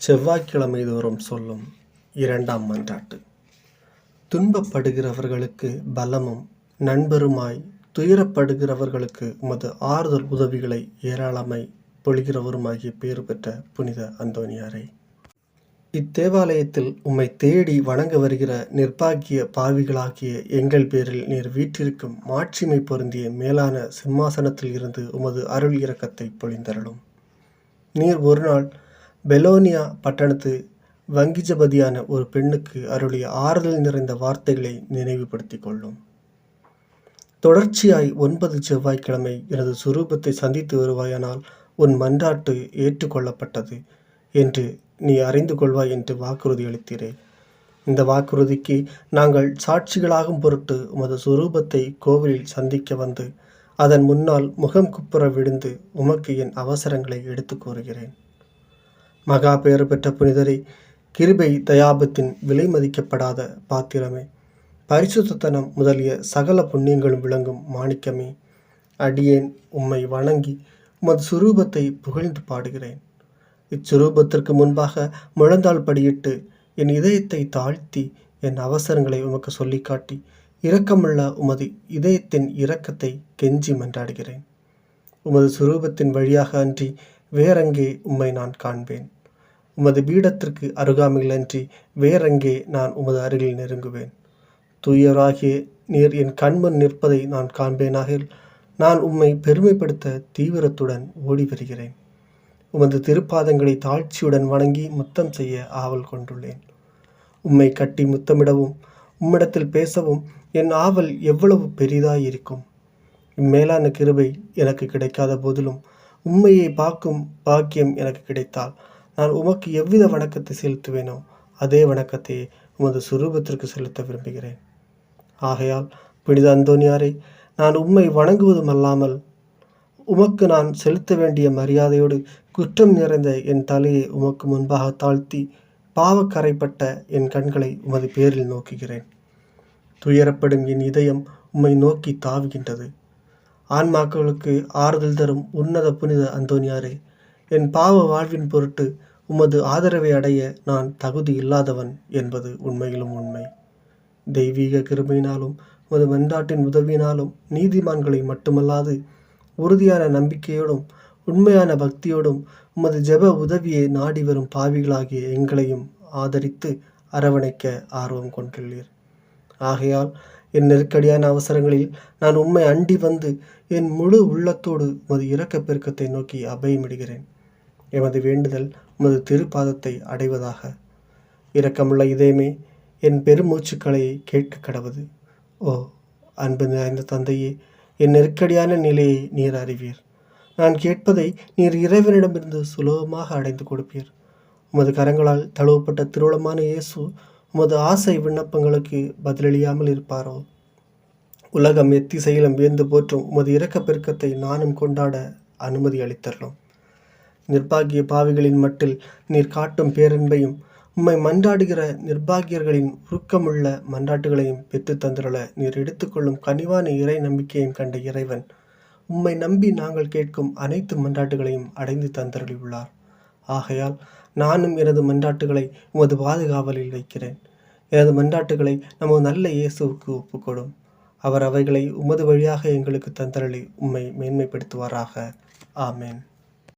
செவ்வாய்க்கிழமை தோறும் சொல்லும் இரண்டாம் மன்றாட்டு. துன்பப்படுகிறவர்களுக்கு பலமும் நண்பருமாய் துயரப்படுகிறவர்களுக்கு உமது ஆறுதல் உதவிகளை ஏராளமை பொழிகிறவருமாகிய பேறு பெற்ற புனித அந்தோனியாரே இத்தேவாலயத்தில் உம்மை தேடி வணங்க வருகிற நிர்பாகிய பாவிகளாகிய எங்கள் பேரில் நீர் வீற்றிருக்கும் மாட்சிமை பொருந்திய மேலான சிம்மாசனத்தில் இருந்து உமது அருள் இறக்கத்தை பொழிந்தருளும். நீர் ஒரு நாள் பெலோனியா பட்டணத்து வங்கிஜபதியான ஒரு பெண்ணுக்கு அருளிய ஆறுதல் நிறைந்த வார்த்தைகளை நினைவுபடுத்திக் கொள்ளும். தொடர்ச்சியாய் ஒன்பது செவ்வாய்க்கிழமை எனது சுரூபத்தை சந்தித்து வருவாயானால் உன் மன்றாட்டு ஏற்றுக்கொள்ளப்பட்டது என்று நீ அறிந்து கொள்வாய் என்று வாக்குறுதி அளித்தீரேன் இந்த வாக்குறுதிக்கு நாங்கள் சாட்சிகளாகும் பொருட்டு உமது சுரூபத்தை கோவிலில் சந்திக்க வந்து அதன் முன்னால் முகம் குப்புற விழுந்து உமக்கு என் அவசரங்களை எடுத்து கூறுகிறேன். மகா பெயர் பெற்ற புனிதரை கிருபை தயாபத்தின் விலை மதிக்கப்படாத பாத்திரமே. பரிசுத்தனம் முதலிய சகல புண்ணியங்களும் விளங்கும் மாணிக்கமே. அடியேன் உம்மை வணங்கி உமது சுரூபத்தை புகழ்ந்து பாடுகிறேன். இச்சுரூபத்திற்கு முன்பாக முழந்தாள் படியிட்டு என் இதயத்தை தாழ்த்தி என் அவசரங்களை உமக்கு சொல்லி காட்டி இரக்கமுள்ள உமது இதயத்தின் இரக்கத்தை கெஞ்சி மன்றாடுகிறேன். உமது சுரூபத்தின் வழியாக அன்றி வேறெங்கே உம்மை நான் காண்பேன். உமது பீடத்திற்கு அருகாமையிலன்றி வேறெங்கே நான் உமது அருகில் நெருங்குவேன். தூயராகிய நீர் என் கண்முன் நிற்பதை நான் காண்பேனாக நான் உம்மை பெருமைப்படுத்த தீவிரத்துடன் ஓடி வருகிறேன் உமது திருப்பாதங்களை தாழ்ச்சியுடன் வணங்கி முத்தம் செய்ய ஆவல் கொண்டுள்ளேன். உம்மை கட்டி முத்தமிடவும் உம்மிடத்தில் பேசவும் என் ஆவல் எவ்வளவு பெரிதாயிருக்கும். இம்மேலான கிருபை எனக்கு கிடைக்காத போதிலும் உண்மையை பார்க்கும் பாக்கியம் எனக்கு கிடைத்தால் நான் உமக்கு எவ்வித வணக்கத்தை செலுத்துவேனோ அதே வணக்கத்தை உமது சுரூபத்திற்கு செலுத்த விரும்புகிறேன். ஆகையால் புனித அந்தோனியாரை நான் உம்மை வணங்குவதும் அல்லாமல் உமக்கு நான் செலுத்த வேண்டிய மரியாதையோடு குற்றம் நிறைந்த என் தலையை உமக்கு முன்பாக தாழ்த்தி பாவக்கரைப்பட்ட என் கண்களை உமது பேரில் நோக்குகிறேன். துயரப்படும் என் இதயம் உம்மை நோக்கி தாவுகின்றது. ஆன்மாக்களுக்கு ஆறுதல் தரும் உன்னத புனித அந்தோனியாரே என் பாவ வாழ்வின் பொருட்டு உமது ஆதரவை அடைய நான் தகுதி இல்லாதவன் என்பது உண்மையிலும் உண்மை. தெய்வீக கிருமையினாலும் உமது மன்றாட்டின் உதவியினாலும் நீதிமான்களை மட்டுமல்லாது உறுதியான நம்பிக்கையோடும் உண்மையான பக்தியோடும் உமது ஜெப உதவியை நாடி வரும் பாவிகளாகிய எங்களையும் ஆதரித்து அரவணைக்க ஆர்வம் கொண்டுள்ளீர். ஆகையால் என் நெருக்கடியான அவசரங்களில் நான் உண்மை அண்டி வந்து என் முழு உள்ளத்தோடு உமது இரக்க பெருக்கத்தை நோக்கி அபயமிடுகிறேன். எமது வேண்டுதல் உமது திருப்பாதத்தை அடைவதாக. இரக்கமுள்ள இதயமே என் பெருமூச்சுக்களை கேட்க கடவுது. ஓ அன்பு நிறைந்த தந்தையே என் நெருக்கடியான நிலையை நீர் அறிவீர். நான் கேட்பதை நீர் இறைவனிடமிருந்து சுலபமாக அடைந்து கொடுப்பீர். உமது கரங்களால் தழுவப்பட்ட திருவளமான இயேசு உமது ஆசை விண்ணப்பங்களுக்கு பதிலளியாமல் இருப்பாரோ? உலகம் எத்திசையிலும் வியந்து போற்றும் உமது இரக்க பெருக்கத்தை நானும் கொண்டாட அனுமதி அளித்தரலாம். நிர்பாகிய பாவிகளின் மட்டில் நீர் காட்டும் பேரன்பையும் உம்மை மன்றாடுகிற நிர்பாகியர்களின் உருக்கமுள்ள மன்றாட்டுகளையும் பெற்று தந்துள்ள நீர் எடுத்துக்கொள்ளும் கனிவான இறை நம்பிக்கையும் கண்ட இறைவன் உம்மை நம்பி நாங்கள் கேட்கும் அனைத்து மன்றாட்டுகளையும் அடைந்து தந்தருளியுள்ளார். ஆகையால் நானும் எனது மன்றாட்டுகளை உமது பாதுகாவலில் வைக்கிறேன். எனது மன்றாட்டுகளை நமது நல்ல இயேசுவுக்கு ஒப்புக்கொடும். அவர் அவைகளை உமது வழியாக எங்களுக்கு தந்தரளி உம்மை மேன்மைப்படுத்துவாராக. ஆமேன்.